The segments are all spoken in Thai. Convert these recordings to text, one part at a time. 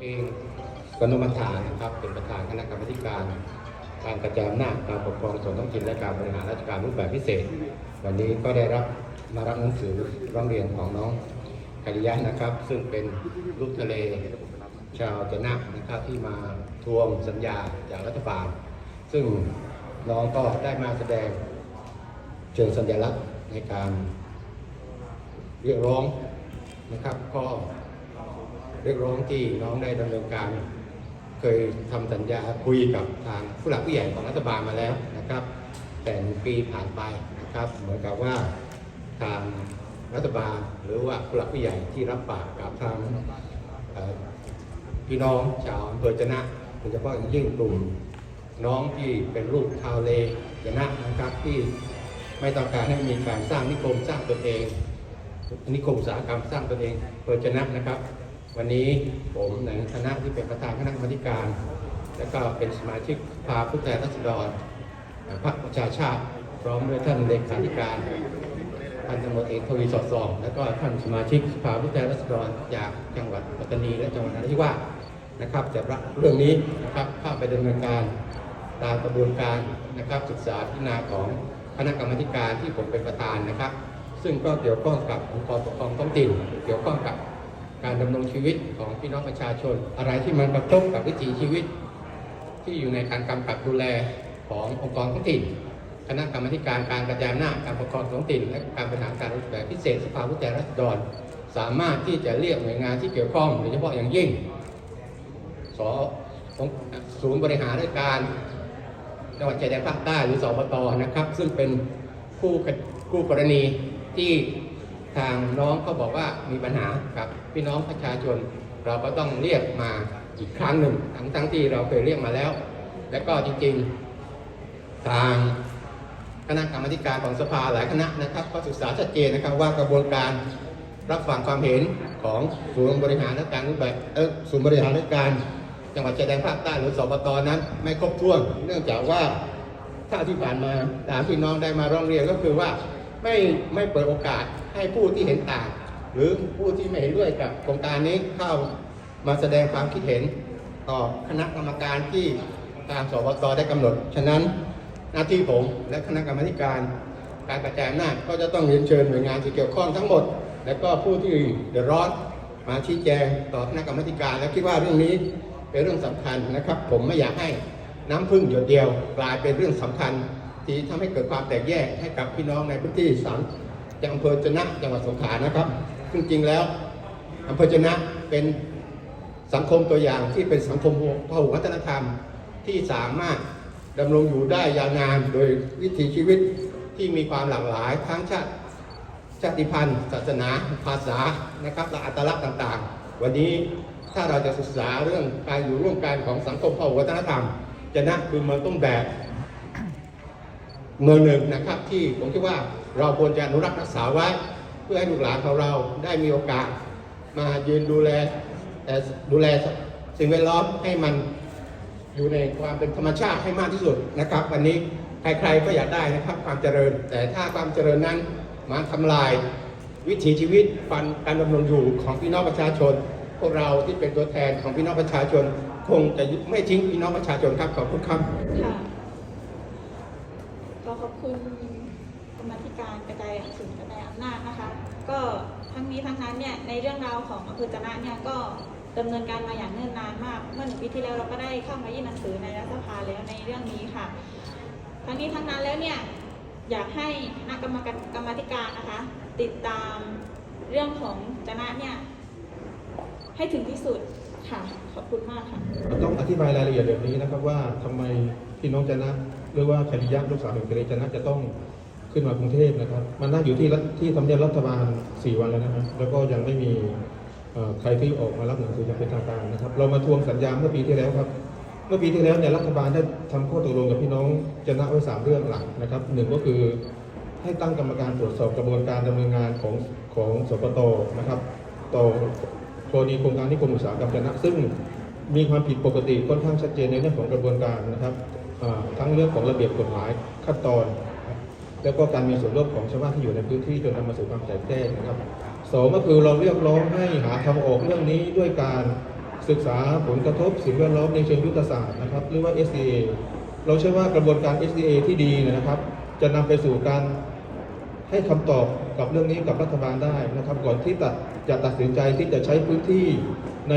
เองกนมทานนะครับเป็นประธานคณะกรรมาธิการการกระจายอำนาจการปกครองส่วนท้องถิ่นและการบริหารราชการรูปแบบพิเศษ วันนี้ก็ได้รับมารับหนังสือร้องเรียนของน้องคาริยะนะครับ ซึ่งเป็นลูกทะเลชาวจะนะนะครับที่มาทวงสัญญาจากรัฐบาล ซึ่งน้องก็ได้มาแสดงเชิงสัญลักษณ์ในการเรียกร้องนะครับ ก็ เรียกร้องที่น้องได้ดำเนินการ เคยทำสัญญาคุยกับทางผู้หลักผู้ใหญ่ของรัฐบาลมาแล้วนะครับ แต่หนึ่งปีผ่านไปนะครับ เหมือนกับว่าทางรัฐบาลหรือว่าผู้หลักผู้ใหญ่ที่รับปากกับทางพี่น้องชาวอำเภอจนะโดยเฉพาะยิ่งกลุ่มน้องที่เป็นลูกชาวเลจนะนะครับที่ไม่ต้องการให้มีการสร้างนิคมสร้างตนเองนิคมอุตสาหกรรมสร้างตนเองเปิดชนะนะครับ วันนี้ผมในฐานะที่เป็นประธานคณะกรรมการ และก็เป็นสมาชิกสภาผู้แทนราษฎรพรรคประชาชาติ พร้อมด้วยท่านเลขาธิการพันตำรวจเอกทวีสอดส่อง และก็ท่านสมาชิกสภาผู้แทนราษฎรจากจังหวัดปัตตานีและจังหวัดนราธิวาสนะครับจะรับเรื่องนี้นะครับเข้าไปดำเนินการตามกระบวนการนะครับศึกษาพิจารณาของคณะกรรมการที่ผมเป็นประธานนะครับ ซึ่งก็เกี่ยวข้องกับองค์กรปกครองท้องถิ่นเกี่ยวข้องกับ การดำรงชีวิตของพี่น้องประชาชน อะไรที่มันกระทบกับวิถีชีวิต ที่อยู่ในการกำกับดูแลขององค์กรท้องถิ่นคณะกรรมการการกระจายอำนาจการปกครองท้องถิ่น และการบริหารการรูปแบบพิเศษสภาผู้แทนราษฎรสามารถที่จะเรียกหน่วยงานที่เกี่ยวข้องโดยเฉพาะอย่างยิ่งสศูนย์บริหารราชการจังหวัดชายแดนภาคใต้หรือสปตนะครับ ซึ่งเป็นคู่คู่กรณีที่ ทางน้องเขาบอกว่ามีปัญหากับพี่น้องประชาชน เราก็ต้องเรียกมาอีกครั้งหนึ่งทั้งทั้งที่เราเคยเรียกมาแล้ว และก็จริงๆ ทางคณะกรรมการของสภาหลายคณะนะครับ ก็ศึกษาชัดเจนนะครับว่ากระบวนการรับฟังความเห็นของศูนย์บริหารราชการรูปแบบเออศูนย์บริหารราชการ จังหวัดชายแดนภาคใต้หรือสปตนั้น ไม่ครบถ้วน เนื่องจากว่าถ้าที่ผ่านมาตามพี่น้องได้มาร้องเรียนก็คือว่าไม่ไม่เปิดโอกาส ให้ผู้ที่เห็นต่าง หรือผู้ที่ไม่เห็นด้วยกับโครงการนี้เข้ามาแสดงความคิดเห็นต่อคณะกรรมการที่ทางสปตได้กำหนด ฉะนั้นหน้าที่ผมและคณะกรรมการการกระจายอำนาจก็จะต้องเรียนเชิญหน่วยงานที่เกี่ยวข้องทั้งหมด และก็ผู้ที่เดือดร้อนมาชี้แจงต่อคณะกรรมการและคิดว่าเรื่องนี้เป็นเรื่องสำคัญนะครับ ผมไม่อยากให้น้ำพึ่งหยดเดียว กลายเป็นเรื่องสำคัญ ที่ทำให้เกิดความแตกแยกให้กับพี่น้องในพื้นที่สาม จังอำเภอจะนะจังหวัดสงขลานะครับ ซึ่งจริงแล้วอำเภอจะนะเป็นสังคมตัวอย่างที่เป็นสังคมพหุวัฒนธรรมที่สามารถดำรงอยู่ได้ยาวนานโดยวิถีชีวิตที่มีความหลากหลายทั้งชาติชาติพันธุ์ ศาสนา ภาษานะครับและอัตลักษณ์ต่างๆ วันนี้ถ้าเราจะศึกษาเรื่องการอยู่ร่วมกันของสังคมพหุวัฒนธรรมจะนะคือเมืองต้นแบบ เมืองหนึ่งนะครับ ที่ผมคิดว่าเราควรจะอนุรักษ์รักษาไว้ เพื่อให้ลูกหลานของเราได้มีโอกาส มายืนดูแลเอ่ดูแลสิ่งแวดล้อมให้มันอยู่ในความเป็นธรรมชาติให้มากที่สุดนะครับ วันนี้ใครๆก็อยากได้นะครับความเจริญ แต่ถ้าความเจริญนั้นมาทำลาย วิถีชีวิตฟันการดำรงอยู่ของพี่น้องประชาชน พวกเราที่เป็นตัวแทนของพี่น้องประชาชน คงจะไม่ทิ้งพี่น้องประชาชนครับขอบคุณครับค่ะ ขอบคุณกรรมธิการกระจายศูนย์กระจายอำนาจนะคะ ก็ทั้งนี้ทั้งนั้นเนี่ยในเรื่องราวของอำเภอจนะเนี่ยก็ดำเนินการมาอย่างเนิ่นนานมาก เมื่อหนึ่งปีที่แล้วเราก็ได้เข้ามายื่นหนังสือในรัฐสภาแล้วในเรื่องนี้ค่ะ ทั้งนี้ทั้งนั้นแล้วเนี่ยอยากให้คณะกรรมการกรรมธิการนะคะ ติดตามเรื่องของจนะเนี่ยให้ถึงที่สุดค่ะขอบคุณมากค่ะ ต้องอธิบายรายละเอียดแบบนี้นะครับว่าทำไมพี่น้องจนะ หรือว่าคดียักษ์ลูกสาวแห่งทะเลจนะจะต้องขึ้นมากรุงเทพนะครับ มันนั่งอยู่ที่ที่ทำเนียบรัฐบาล 4 วันแล้วนะครับแล้วก็ยังไม่มีใครที่ออกมารับหนังสืออย่างเป็นทางการนะครับ เรามาทวงสัญญาเมื่อปีที่แล้วครับ เมื่อปีที่แล้วเนี่ยรัฐบาลได้ทำข้อตกลงกับพี่น้องจนะไว้สามเรื่องหลักนะครับหนึ่งก็คือให้ตั้งกรรมการตรวจสอบกระบวนการดำเนินงานของของสปตนะครับ ต่อกรณีโครงการนิคมอุตสาหกรรมจนะซึ่งมีความผิดปกติค่อนข้างชัดเจนในเรื่องของกระบวนการนะครับ ทั้งเรื่องของระเบียบกฎหมายขั้นตอน แล้วก็การมีส่วนร่วมของชาวบ้านที่อยู่ในพื้นที่จนนำมาสู่ความแตกแยกนะครับสองก็คือเราเรียกร้องให้หาทางออกเรื่องนี้ด้วยการศึกษาผลกระทบสิ่งแวดล้อมในเชิงยุทธศาสตร์นะครับหรือว่า SDA เราเชื่อว่ากระบวนการ SDA ที่ดีนะครับ จะนำไปสู่การให้คำตอบกับเรื่องนี้กับรัฐบาลได้นะครับ ก่อนที่จะตัดสินใจที่จะใช้พื้นที่ใน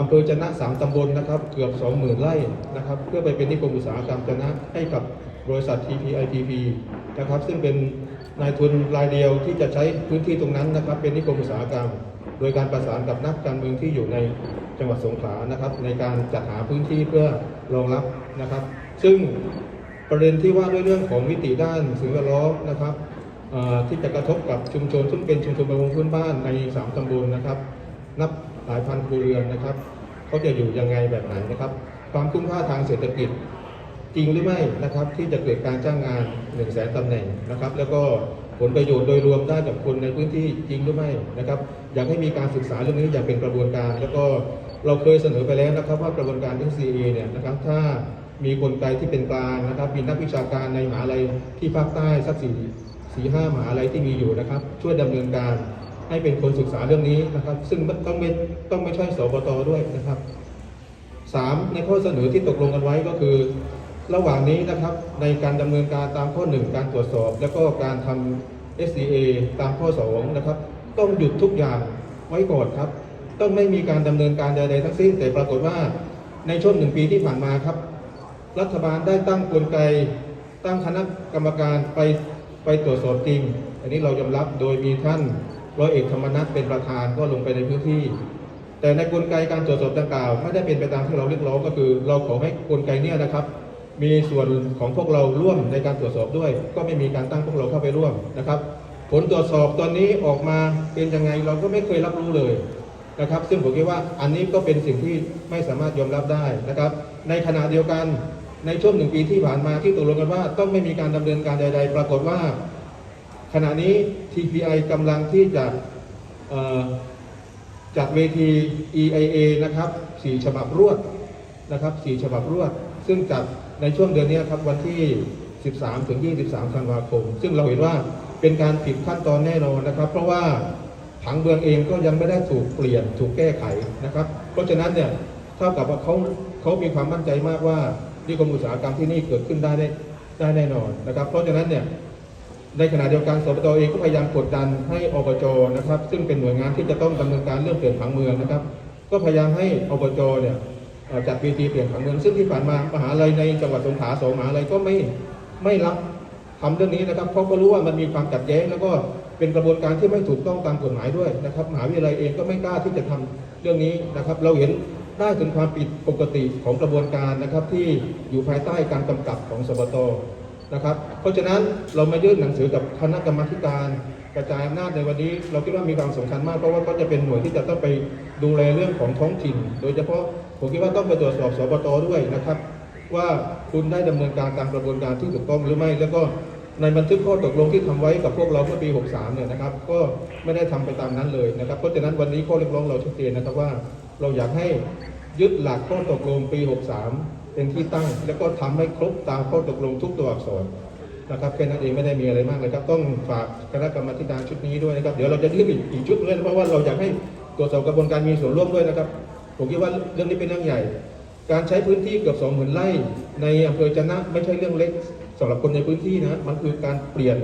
อำเภอจนะสามตำบลนะครับเกือบ 20,000 ไร่นะครับเพื่อไปเป็นนิคมอุตสาหกรรมจนะให้กับบริษัท TPIPP นะครับซึ่งเป็นนายทุนรายเดียวที่จะใช้พื้นที่ตรงนั้นนะครับ เป็นนิคมอุตสาหกรรม โดยการประสานกับนักการเมืองที่อยู่ในจังหวัดสงขลานะครับ ในการจัดหาพื้นที่เพื่อรองรับนะครับ ซึ่งประเด็นที่ว่าด้วยเรื่องของมิติด้านสิ่งแวดล้อมนะครับที่จะกระทบกับชุมชนซึ่งเป็นชุมชนประมงพื้นบ้านใน 3 ตำบลนะครับ นับ หลายพันครัวเรือนนะครับเขาจะอยู่ยังไงแบบไหนนะครับ ความคุ้มค่าทางเศรษฐกิจจริงหรือไม่นะครับที่จะเกิดการจ้างงาน1นึ่งแสนตำแหน่งนะครับ แล้วก็ผลประโยชน์โดยรวมได้กับคนในพื้นที่จริงหรือไม่นะครับ อยากให้มีการศึกษาเรื่องนี้อย่างเป็นกระบวนการ แล้วก็เราเคยเสนอไปแล้วนะครับว่ากระบวนการ SCA เนี่ยนะครับถ้ามีกลไกที่เป็นกลางนะครับ มีนักวิชาการในมหาลัยที่ภาคใต้สักสี่สี่ห้ามหาลัยที่มีอยู่นะครับ ช่วยดำเนินการ ให้เป็นคนศึกษาเรื่องนี้นะครับ ซึ่งต้องไม่ต้องไม่ใช่สบตด้วยนะครับสามในข้อเสนอที่ตกลงกันไว้ก็คือ ระหว่างนี้นะครับในการดำเนินการตามข้อ 1 การตรวจสอบ แล้วก็การทำ SDA ตามข้อ 2 นะครับ ต้องหยุดทุกอย่างไว้ก่อนครับ ต้องไม่มีการดำเนินการใดๆทั้งสิ้น แต่ปรากฏว่าในช่วงหนึ่งปีที่ผ่านมาครับ รัฐบาลได้ตั้งกลไก ตั้งคณะกรรมการไปไปตรวจสอบจริง อันนี้เรายอมรับโดยมีท่าน ร้อยเอกธรรมนัฐเป็นประธานก็ลงไปในพื้นที่ แต่ในกลไกการตรวจสอบดังกล่าวไม่ได้เป็นไปตามที่เราเรียกร้องก็คือ เราขอให้กลไกเนี้นะครับ มีส่วนของพวกเราร่วมในการตรวจสอบด้วย ก็ไม่มีการตั้งพวกเราเข้าไปร่วมนะครับ ผลตรวจสอบตอนนี้ออกมาเป็นยังไงเราก็ไม่เคยรับรู้เลยนะครับ ซึ่งผมคิดว่าอันนี้ก็เป็นสิ่งที่ไม่สามารถยอมรับได้นะครับ ในขณะเดียวกันในช่วงหนึ่งปีที่ผ่านมาที่ตกลงกันว่า ต้องไม่มีการดำเนินการใด ๆ ปรากฏว่า ขณะนี้ TPI กำลังที่จะจัดเวที EIA นะครับสี่ฉบับรวดนะครับสี่ฉบับรวด ซึ่งจัดในช่วงเดือนนี้ครับวันที่ 13 ถึง 23 ธันวาคม ซึ่งเราเห็นว่าเป็นการผิดขั้นตอนแน่นอนนะครับ เพราะว่าผังเมืองเองก็ยังไม่ได้ถูกเปลี่ยนถูกแก้ไขนะครับ เพราะฉะนั้นเนี่ยเท่ากับว่าเขาเขามีความมั่นใจมากว่านิคมอุตสาหกรรมที่นี่เกิดขึ้นได้ได้แน่นอนนะครับ เพราะฉะนั้นเนี่ย ในขณะเดียวกันสปตเองก็พยายามกดดันให้อบจนะครับ ซึ่งเป็นหน่วยงานที่จะต้องดำเนินการเรื่องเปลี่ยนผังเมืองนะครับ ก็พยายามให้อบจเนี่ยจัดเวทีเปลี่ยนผังเมืองซึ่งที่ผ่านมามหาลัยในจังหวัดสงขลาสองมหาลัยก็ไม่ไม่รับทำเรื่องนี้นะครับเพราะก็รู้ว่ามันมีความขัดแย้งแล้วก็เป็นกระบวนการที่ไม่ถูกต้องตามกฎหมายด้วยนะครับมหาวิทยาลัยเองก็ไม่กล้าที่จะทำเรื่องนี้นะครับ เราเห็นได้ถึงความผิดปกติของกระบวนการนะครับที่อยู่ภายใต้การกำกับของสบต นะครับ เพราะฉะนั้นเรามายื่นหนังสือกับคณะกรรมาการกระจายอำนาจในวันนี้ เราคิดว่ามีความสำคัญมากเพราะว่าก็จะเป็นหน่วยที่จะต้องไปดูแลเรื่องของท้องถิ่น โดยเฉพาะผมคิดว่าต้องไปตรวจสอบสบตด้วยนะครับ ว่าคุณได้ดำเนินการตามกระบวนการที่ถูกต้องหรือไม่ แล้วก็ในบันทึกข้อตกลงที่ทำไว้กับพวกเราเมื่อปี 63 เนี่ยนะครับ ก็ไม่ได้ทำไปตามนั้นเลยนะครับ เพราะฉะนั้นวันนี้ข้อเรียกร้องเราชัดเจนนะครับว่า เราอยากให้ยึดหลักข้อตกลงปี 63 เป็นที่ตั้ง แล้วก็ทำให้ครบตามข้อตกลงทุกตัวอักษรนะครับแค่นั้นเองไม่ได้มีอะไรมากเลยครับ ต้องฝากคณะกรรมาธิการชุดนี้ด้วยนะครับ เดี๋ยวเราจะยื่นอีกอีกชุดเลยเพราะว่าเราอยากให้ตรวจสอบกระบวนการมีส่วนร่วมด้วยนะครับผมคิดว่าเรื่องนี้เป็นเรื่องใหญ่ การใช้พื้นที่เกือบ2 0,000ไร่ในอำเภอจะนะไม่ใช่เรื่องเล็กสำหรับคนในพื้นที่นะมันคือการเปลี่ยน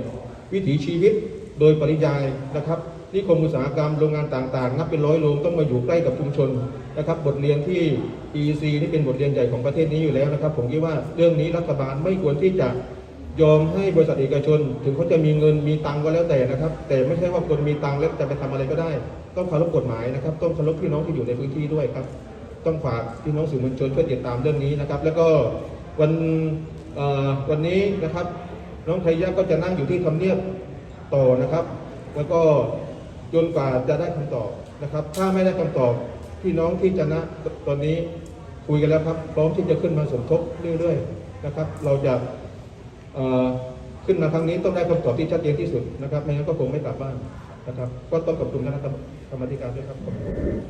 วิถีชีวิตโดยปริยายนะครับ นิคมอุตสาหกรรมโรงงานต่างๆ นับเป็นร้อยโรงต้องมาอยู่ใกล้กับชุมชนนะครับ บทเรียนที่ EEC นี่เป็นบทเรียนใหญ่ของประเทศนี้อยู่แล้วนะครับ ผมคิดว่าเรื่องนี้รัฐบาลไม่ควรที่จะยอมให้บริษัทเอกชน ถึงเขาจะมีเงินมีตังก็แล้วแต่นะครับ แต่ไม่ใช่ว่าคนมีตังแล้วจะไปทำอะไรก็ได้ ต้องเคารพกฎหมายนะครับ ต้องเคารพพี่น้องที่อยู่ในพื้นที่ด้วยครับ ต้องฝากพี่น้องสื่อมวลชนช่วยติดตามเรื่องนี้นะครับ แล้วก็วันวันนี้นะครับ น้องไทยะก็จะนั่งอยู่ที่ทำเนียบต่อนะครับ แล้วก็ จนกว่าจะได้คำตอบนะครับ ถ้าไม่ได้คำตอบพี่น้องที่จะนะตอนนี้คุยกันแล้วครับ พร้อมที่จะขึ้นมาสมทบเรื่อยๆนะครับ เราจะขึ้นมาครั้งนี้ต้องได้คำตอบที่ชัดเจนที่สุดนะครับไม่งั้นก็คงไม่กลับบ้านนะครับ ก็ต้องขอบคุณคณะกรรมธิการด้วยครับ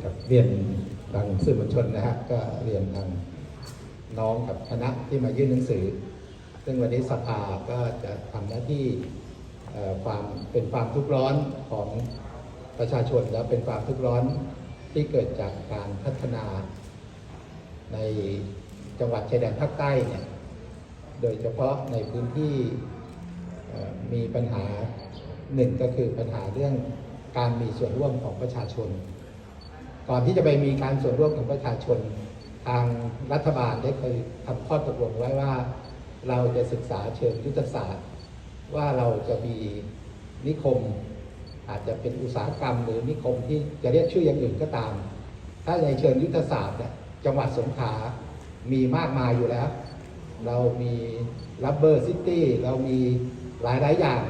ครับเรียนทางสื่อมวลชนนะฮะก็เรียนทางน้องกับคณะที่มายื่นหนังสือ ซึ่งวันนี้สภาก็จะทำหน้าที่ความเป็นความทุกข์ร้อนของ ประชาชนและเป็นความทุกข์ร้อนที่เกิดจากการพัฒนา ในจังหวัดชายแดนภาคใต้เนี่ยโดยเฉพาะในพื้นที่มีปัญหาหนึ่งก็คือปัญหาเรื่องการมีส่วนร่วมของประชาชน ก่อนที่จะไปมีการส่วนร่วมของประชาชน ทางรัฐบาลได้เคยทำข้อตกลงไว้ว่า เราจะศึกษาเชิงยุทธศาสตร์ ว่าเราจะมีนิคม อาจจะเป็นอุตสาหกรรมหรือนิคมที่จะเรียกชื่ออย่างอื่นก็ตาม ถ้าในเชิงยุทธศาสตร์เนี่ยจังหวัดสงขลา มีมากมายอยู่แล้ว เรามีรับเบอร์ซิตี้เรามีหลายหลายอย่าง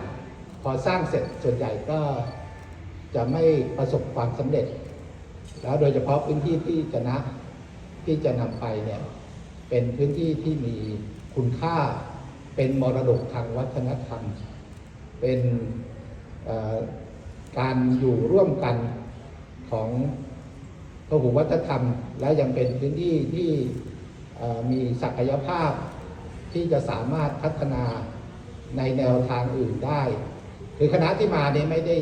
พอสร้างเสร็จส่วนใหญ่ก็จะไม่ประสบความสำเร็จ แล้วโดยเฉพาะพื้นที่ที่จะนะที่จะนำไปเนี่ยเป็นพื้นที่ที่มีคุณค่าเป็นมรดกทางวัฒนธรรม เป็น การอยู่ร่วมกันของพหุวัฒนธรรม และยังเป็นพื้นที่ที่มีศักยภาพที่จะสามารถพัฒนาในแนวทางอื่นได้ คือคณะที่มาเนี่ยไม่ได้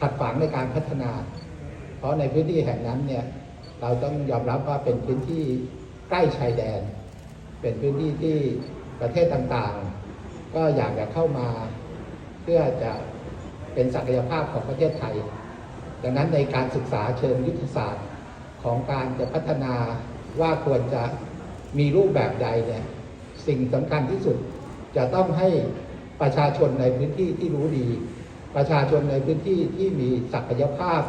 ขัดฝังในการพัฒนา เพราะในพื้นที่แห่งนั้นเนี่ยเราต้องยอมรับว่าเป็นพื้นที่ใกล้ชายแดน เป็นพื้นที่ที่ประเทศต่างๆ ก็อยากจะเข้ามาเพื่อจะ เป็นศักยภาพของประเทศไทย ดังนั้นในการศึกษาเชิงยุทธศาสตร์ของการจะพัฒนาว่าควรจะมีรูปแบบใดเนี่ยสิ่งสำคัญที่สุดจะต้องให้ประชาชนในพื้นที่ที่รู้ดี ประชาชนในพื้นที่ที่มีศักยภาพ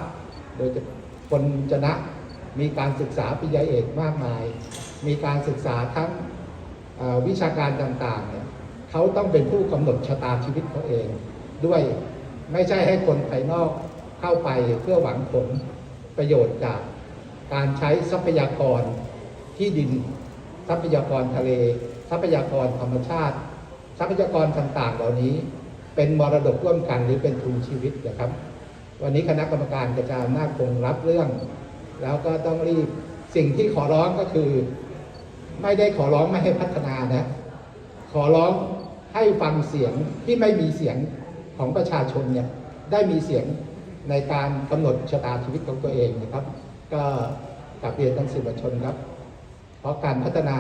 โดยจะคนจะนะมีการศึกษาปริญญาเอกมากมาย มีการศึกษาทั้งวิชาการต่างๆเนี่ยเขาต้องเป็นผู้กำหนดชะตาชีวิตเขาเอง ด้วย ไม่ใช่ให้คนภายนอกเข้าไปเพื่อหวังผลประโยชน์จากการใช้ทรัพยากรที่ดิน ทรัพยากรทะเล ทรัพยากรธรรมชาติ ทรัพยากรต่างๆ เหล่านี้เป็นมรดกร่วมกันหรือเป็นทุนชีวิตนะครับ วันนี้คณะกรรมการกระจายอำนาจคงรับเรื่อง แล้วก็ต้องรีบสิ่งที่ขอร้องก็คือ ไม่ได้ขอร้องไม่ให้พัฒนานะ ขอร้องให้ฟังเสียงที่ไม่มีเสียง ของประชาชนเนี่ยได้มีเสียงในการกำหนดชะตาชีวิตของตัวเองนะครับ ก็กลับเรียนทั้งสื่อมวลชนครับ เพราะการพัฒนา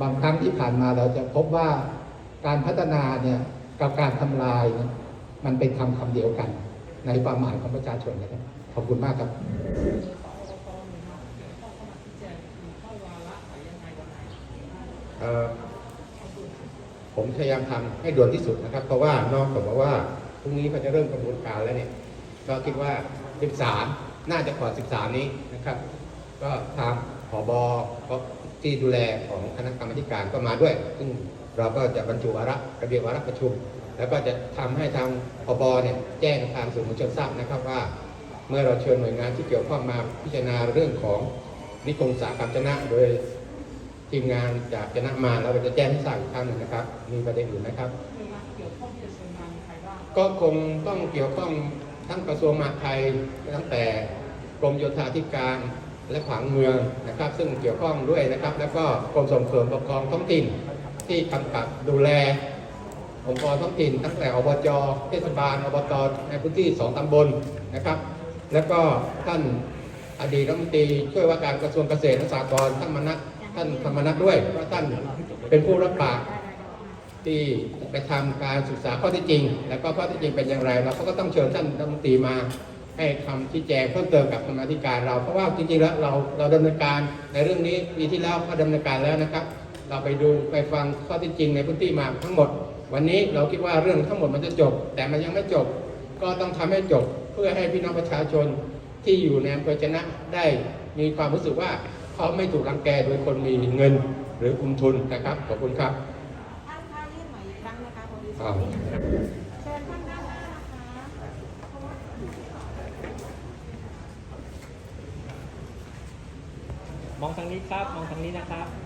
บางครั้งที่ผ่านมาเราจะพบว่าการพัฒนาเนี่ยกับการทำลายยมันเป็นคำคำเดียวกัน ในความหมายของประชาชนนะครับขอบคุณมากครับเอ่อ ผมพยายามทำให้ด่วนที่สุดนะครับ เพราะว่านอกจากว่าพรุ่งนี้เขาจะเริ่มกระบวนการแล้วเนี่ยก็คิดว่า 13 น่าจะก่อ13 นี้นะครับ ก็ทางผบก็ที่ดูแลของคณะกรรมการก็มาด้วย ซึ่งเราก็จะบรรจุวาระระเบียบวาระประชุม แล้วก็จะทำให้ทางผบเนี่ยแจ้งทางสื่อมวลชนทราบนะครับว่า เมื่อเราเชิญหน่วยงานที่เกี่ยวข้องมาพิจารณาเรื่องของนิคมอุตสาหกรรมชนะโดย ทีมงานจากคณะมาแล้วเราจะแจ้งให้ทราบอีกครั้งหนึ่งนะครับ มีประเด็นอื่นนะครับ ก็คงต้องเกี่ยวข้องทั้งกระทรวงมหาดไทยตั้งแต่กรมโยธาธิการและผังเมืองนะครับ ซึ่งเกี่ยวข้องด้วยนะครับ แล้วก็กรมส่งเสริมปกครองท้องถิ่นที่กำกับดูแล องค์กรท้องถิ่น ตั้งแต่อบจเทศบาลอบตในพื้นที่สองตำบลนะครับ แล้วก็ท่านอดีตรัฐมนตรีช่วยว่าการกระทรวงเกษตรและสหกรณ์ท่านมนัส ท่านธรรมนัสด้วย เพราะท่านเป็นผู้รับปากที่ไปทำการศึกษาข้อที่จริง แล้วก็ข้อที่จริงเป็นอย่างไรเราก็ต้องเชิญท่านรัฐมนตรีมาให้คำชี้แจงเพิ่มเติมกับกรรมาธิการเรา เพราะว่าจริงๆแล้วเราเราดำเนินการในเรื่องนี้ปีที่แล้วก็ดำเนินการแล้วนะครับ เราไปดูไปฟังข้อที่จริงในพื้นที่มาทั้งหมด วันนี้เราคิดว่าเรื่องทั้งหมดมันจะจบ แต่มันยังไม่จบ ก็ต้องทำให้จบเพื่อให้พี่น้องประชาชนที่อยู่ในอำเภอชนะได้มีความรู้สึกว่า เขาไม่ถูกรังแกโดยคนมีเงินหรือกลุ่มทุนนะครับ ขอบคุณครับท่านคะยื่นหมายอีกครั้งนะคะพอดีอ้าวเชิญท่านด้านหน้านะคะมองทางนี้ครับ มองทางนี้นะครับสักครู่นะครับ